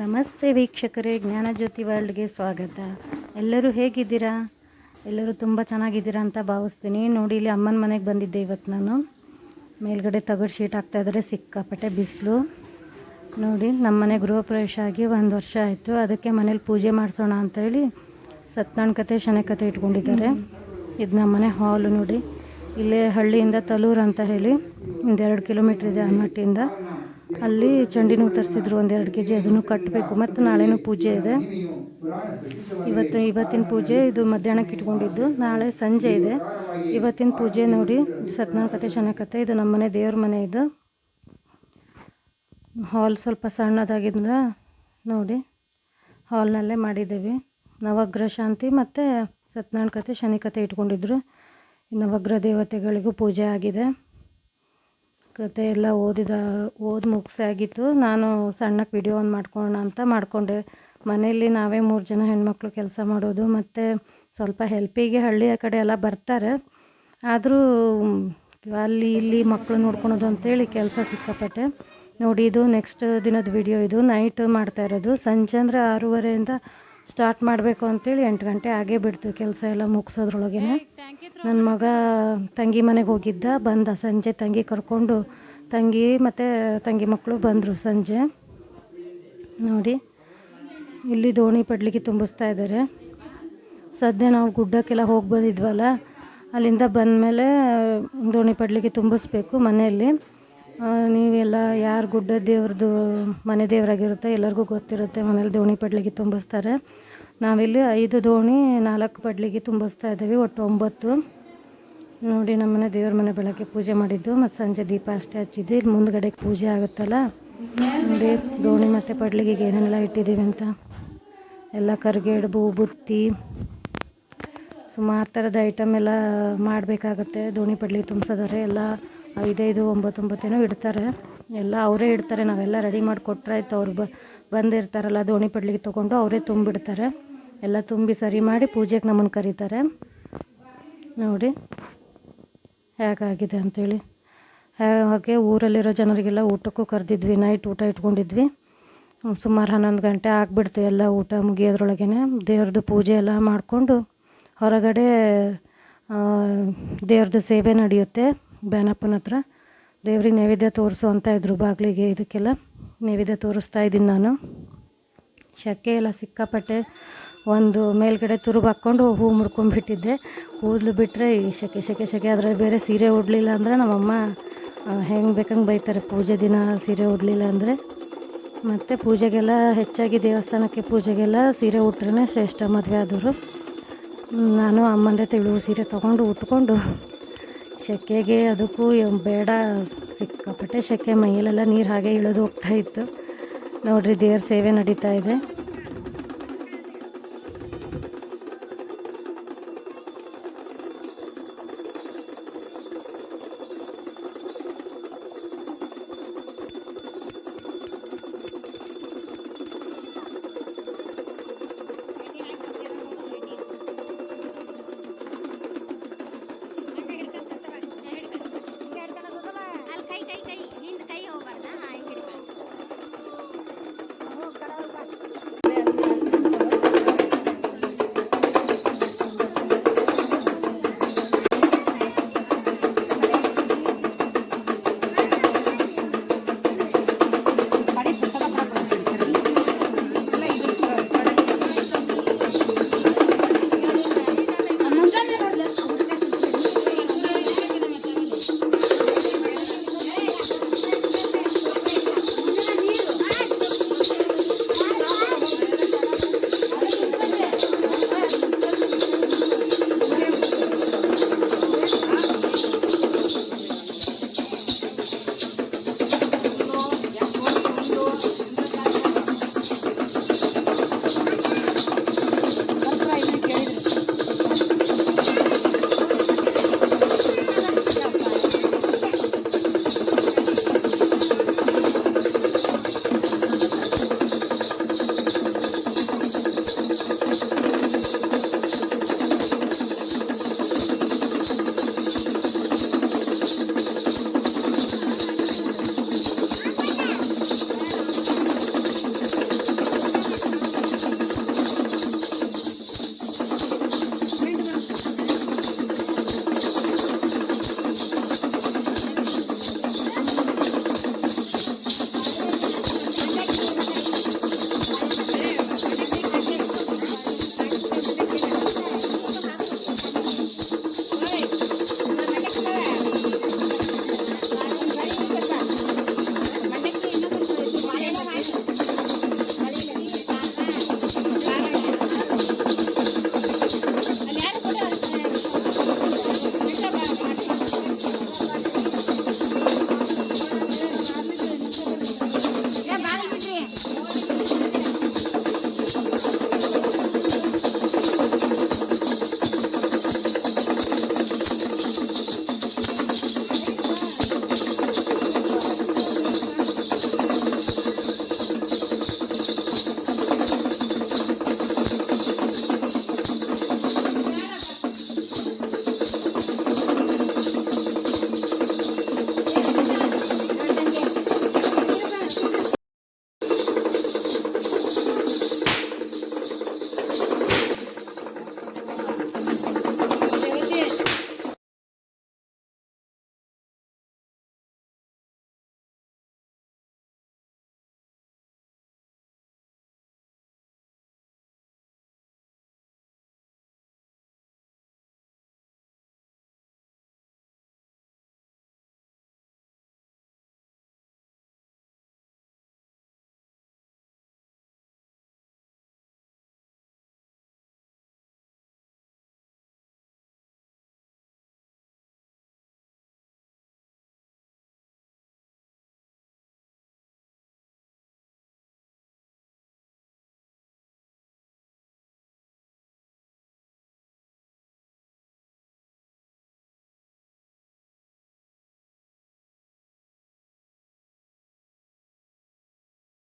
ನಮಸ್ತೆ ವೀಕ್ಷಕರೇ ಜ್ಞಾನಜ್ಯೋತಿ ವರ್ಲ್ಡ್ಗೆ ಸ್ವಾಗತ. ಎಲ್ಲರೂ ಹೇಗಿದ್ದೀರಾ? ಎಲ್ಲರೂ ತುಂಬ ಚೆನ್ನಾಗಿದ್ದೀರಾ ಅಂತ ಭಾವಿಸ್ತೀನಿ. ನೋಡಿ, ಇಲ್ಲಿ ಅಮ್ಮನ ಮನೆಗೆ ಬಂದಿದ್ದೆ ಇವತ್ತು ನಾನು. ಮೇಲ್ಗಡೆ ತಗಡು ಶೀಟ್ ಹಾಕ್ತಾಯಿದ್ದಾರೆ ಸಿಕ್ಕಾಪಟ್ಟೆ ಬಿಸಿಲು. ನೋಡಿ, ನಮ್ಮ ಮನೆ ಗೃಹ ಪ್ರವೇಶ ಆಗಿ ಒಂದು ವರ್ಷ ಆಯಿತು. ಅದಕ್ಕೆ ಮನೇಲಿ ಪೂಜೆ ಮಾಡಿಸೋಣ ಅಂತೇಳಿ ಹೇಳಿ ಕತೆ ಶನೆ ಕತೆ ಇಟ್ಕೊಂಡಿದ್ದಾರೆ. ಇದು ನಮ್ಮ ಮನೆ ಹಾಲು ನೋಡಿ. ಇಲ್ಲೇ ಹಳ್ಳಿಯಿಂದ ತಲೂರು ಅಂತ ಹೇಳಿ ಒಂದೆರಡು ಕಿಲೋಮೀಟ್ರ್ ಇದೆ ಅಮ್ಮಟ್ಟಿಯಿಂದ ಅಲ್ಲಿ ಚಂಡಿನೂ ತರಿಸಿದ್ರು ಒಂದೆರಡು ಕೆ ಜಿ ಅದನ್ನು ಕಟ್ಟಬೇಕು ಮತ್ತು ನಾಳೆನೂ ಪೂಜೆ ಇದೆ. ಇವತ್ತು ಇವತ್ತಿನ ಪೂಜೆ, ಇದು ಮಧ್ಯಾಹ್ನಕ್ಕೆ ಇಟ್ಕೊಂಡಿದ್ದು. ನಾಳೆ ಸಂಜೆ ಇದೆ. ಇವತ್ತಿನ ಪೂಜೆ ನೋಡಿ ಸತ್ಯನಾರಾಯಣ ಕತೆ ಶನಿ ಕತೆ ಇದು ನಮ್ಮ ಮನೆ ದೇವ್ರ ಮನೆ ಇದು. ಹಾಲ್ ಸ್ವಲ್ಪ ಸಣ್ಣದಾಗಿದ್ರೆ ನೋಡಿ, ಹಾಲ್ನಲ್ಲೇ ಮಾಡಿದ್ದೀವಿ. ನವಗ್ರ ಶಾಂತಿ ಮತ್ತು ಸತ್ಯನಾರಾಯಣ ಕತೆ ಶನಿ ಕತೆ ಇಟ್ಕೊಂಡಿದ್ರು. ನವಗ್ರ ದೇವತೆಗಳಿಗೂ ಪೂಜೆ ಆಗಿದೆ. ಕತೆ ಎಲ್ಲ ಓದಿದ, ಓದಿ ಮುಗಿಸಾಗಿತ್ತು ನಾನು ಸಣ್ಣಕ್ಕೆ ವಿಡಿಯೋ ಒಂದು ಮಾಡ್ಕೊಳ್ಳೋಣ ಅಂತ ಮಾಡಿಕೊಂಡೆ. ಮನೆಯಲ್ಲಿ ನಾವೇ ಮೂರು ಜನ ಹೆಣ್ಮಕ್ಳು ಕೆಲಸ ಮಾಡೋದು, ಮತ್ತು ಸ್ವಲ್ಪ ಹೆಲ್ಪಿಗೆ ಹಳ್ಳಿಯ ಕಡೆ ಎಲ್ಲ ಬರ್ತಾರೆ. ಆದರೂ ಅಲ್ಲಿ ಇಲ್ಲಿ ಮಕ್ಕಳು ನೋಡ್ಕೊಳೋದು ಅಂತೇಳಿ ಕೆಲಸ ಸಿಕ್ಕಾಪಟ್ಟೆ. ನೋಡಿ, ಇದು ನೆಕ್ಸ್ಟ್ ದಿನದ ವಿಡಿಯೋ ಇದು. ನೈಟ್ ಮಾಡ್ತಾ ಇರೋದು. ಸಂಜೆ ಅಂದರೆ ಆರೂವರೆಯಿಂದ ಸ್ಟಾರ್ಟ್ ಮಾಡಬೇಕು ಅಂತೇಳಿ ಎಂಟು ಗಂಟೆ ಆಗೇ ಬಿಡ್ತು ಕೆಲಸ ಎಲ್ಲ ಮುಗಿಸೋದ್ರೊಳಗೆ ನನ್ನ ಮಗ ತಂಗಿ ಮನೆಗೆ ಹೋಗಿದ್ದ ಬಂದ ಸಂಜೆ ತಂಗಿ ಕರ್ಕೊಂಡು ತಂಗಿ ಮತ್ತು ತಂಗಿ ಮಕ್ಕಳು ಬಂದರು ಸಂಜೆ. ನೋಡಿ ಇಲ್ಲಿ ದೋಣಿ ಪಡ್ಲಿಕ್ಕೆ ತುಂಬಿಸ್ತಾ ಇದ್ದಾರೆ ಸದ್ಯ ನಾವು ಗುಡ್ಡಕ್ಕೆಲ್ಲ ಹೋಗಿ ಬಂದಿದ್ವಲ್ಲ ಅಲ್ಲಿಂದ ಬಂದಮೇಲೆ ದೋಣಿ ಪಡ್ಲಿಕ್ಕೆ ತುಂಬಿಸ್ಬೇಕು ಮನೆಯಲ್ಲಿ. ನೀವೆಲ್ಲ ಯಾರು ಗುಡ್ಡ ದೇವ್ರದ್ದು ಮನೆ ದೇವರಾಗಿರುತ್ತೆ ಎಲ್ಲರಿಗೂ ಗೊತ್ತಿರುತ್ತೆ, ಮನೇಲಿ ದೋಣಿ ಪಡ್ಲಿಗೆ ತುಂಬಿಸ್ತಾರೆ. ನಾವಿಲ್ಲಿ ಐದು ದೋಣಿ, ನಾಲ್ಕು ಪಡ್ಲಿಗೆ ತುಂಬಿಸ್ತಾ ಇದ್ದೀವಿ, ಒಟ್ಟು ಒಂಬತ್ತು. ನೋಡಿ, ನಮ್ಮನೆ ದೇವ್ರ ಮನೆ ಬೆಳಗ್ಗೆ ಪೂಜೆ ಮಾಡಿದ್ದು, ಮತ್ತು ಸಂಜೆ ದೀಪ ಅಷ್ಟೇ ಹಚ್ಚಿದ್ದು. ಇಲ್ಲಿ ಮುಂದ್ಗಡೆ ಪೂಜೆ ಆಗುತ್ತಲ್ಲ? ನೋಡಿ, ದೋಣಿ ಮತ್ತು ಪಡ್ಲಿಗೆ ಏನೆಲ್ಲ ಇಟ್ಟಿದ್ದೀವಿ ಅಂತ. ಎಲ್ಲ ಕರಿಗೇಡ್ಬು ಬುತ್ತಿ, ಸುಮಾರು ಥರದ ಐಟಮ್ ಎಲ್ಲ ಮಾಡಬೇಕಾಗತ್ತೆ. ದೋಣಿ ಪಡ್ಲಿಗೆ ತುಂಬಿಸೋದಾರೆ ಎಲ್ಲ ಐದೈದು, ಒಂಬತ್ತೊಂಬತ್ತೇನೋ ಇಡ್ತಾರೆ. ಎಲ್ಲ ಅವರೇ ಇಡ್ತಾರೆ. ನಾವೆಲ್ಲ ರೆಡಿ ಮಾಡಿ ಕೊಟ್ಟರೆ ಆಯ್ತು. ಅವ್ರು ಬ, ಬಂದಿರ್ತಾರಲ್ಲ, ದೋಣಿ ಪಡ್ಲಿಗೆ ತೊಗೊಂಡು ಅವರೇ ತುಂಬಿಡ್ತಾರೆ. ಎಲ್ಲ ತುಂಬಿ ಸರಿ ಮಾಡಿ ಪೂಜೆಗೆ ನಮ್ಮನ್ನು ಕರೀತಾರೆ. ನೋಡಿ, ಹೇಗಾಗಿದೆ ಅಂಥೇಳಿ ಹಾಗೆ ಊರಲ್ಲಿರೋ ಜನರಿಗೆಲ್ಲ ಊಟಕ್ಕೂ ಕರೆದಿದ್ವಿ. ನೈಟ್ ಊಟ ಇಟ್ಕೊಂಡಿದ್ವಿ. ಸುಮಾರು ಹನ್ನೊಂದು ಗಂಟೆ ಆಗಿಬಿಡ್ತು ಎಲ್ಲ ಊಟ ಮುಗಿಯೋದ್ರೊಳಗೇ ದೇವ್ರದ್ದು ಪೂಜೆ ಎಲ್ಲ ಮಾಡಿಕೊಂಡು ಹೊರಗಡೆ ದೇವ್ರದ್ದು ಸೇವೆ ನಡೆಯುತ್ತೆ. ಬ್ಯಾನಪ್ಪನ ಹತ್ರ, ದೇವ್ರಿಗೆ ನೈವೇದ್ಯ ತೋರಿಸು ಅಂತ ಇದ್ರು ಬಾಗಿಲಿಗೆ, ಇದಕ್ಕೆಲ್ಲ ನೈವೇದ್ಯ ತೋರಿಸ್ತಾ ಇದ್ದೀನಿ ನಾನು. ಶೆಕೆ ಎಲ್ಲ ಸಿಕ್ಕಾಪಟ್ಟೆ ಒಂದು ಮೇಲ್ಗಡೆ ತುರುಬು ಹಾಕ್ಕೊಂಡು ಹೂ ಮುರ್ಕೊಂಡ್ಬಿಟ್ಟಿದ್ದೆ. ಕೂದಲು ಬಿಟ್ಟರೆ ಈ ಸೆಕೆ ಸೆಕೆ ಸೆಕೆ ಆದರೆ ಬೇರೆ ಸೀರೆ ಉಡಲಿಲ್ಲ ಅಂದರೆ ನಮ್ಮಮ್ಮ ಹೆಂಗೆ ಬೇಕಂಗೆ ಬೈತಾರೆ, ಪೂಜೆ ದಿನ ಸೀರೆ ಉಡಲಿಲ್ಲ ಅಂದರೆ. ಮತ್ತು ಪೂಜೆಗೆಲ್ಲ ಹೆಚ್ಚಾಗಿ ದೇವಸ್ಥಾನಕ್ಕೆ ಪೂಜೆಗೆಲ್ಲ ಸೀರೆ ಉಟ್ರೇ ಶ್ರೇಷ್ಠ ಮದುವೆ ಆದವರು. ನಾನು ಅಮ್ಮಂದೆ ತೆಳು ಸೀರೆ ತೊಗೊಂಡು ಉಟ್ಕೊಂಡು ಸೆಕೆಗೆ ಅದಕ್ಕೂ ಬೇಡ, ಸಿಕ್ಕಾಪಟ್ಟೆ ಸೆಕೆ ಮೈಯಲ್ಲೆಲ್ಲ ನೀರು ಹಾಗೆ ಇಳಿದು ಹೋಗ್ತಾ ಇತ್ತು. ನೋಡ್ರಿ ದೇವ್ರ ಸೇವೆ ನಡೀತಾ ಇದೆ.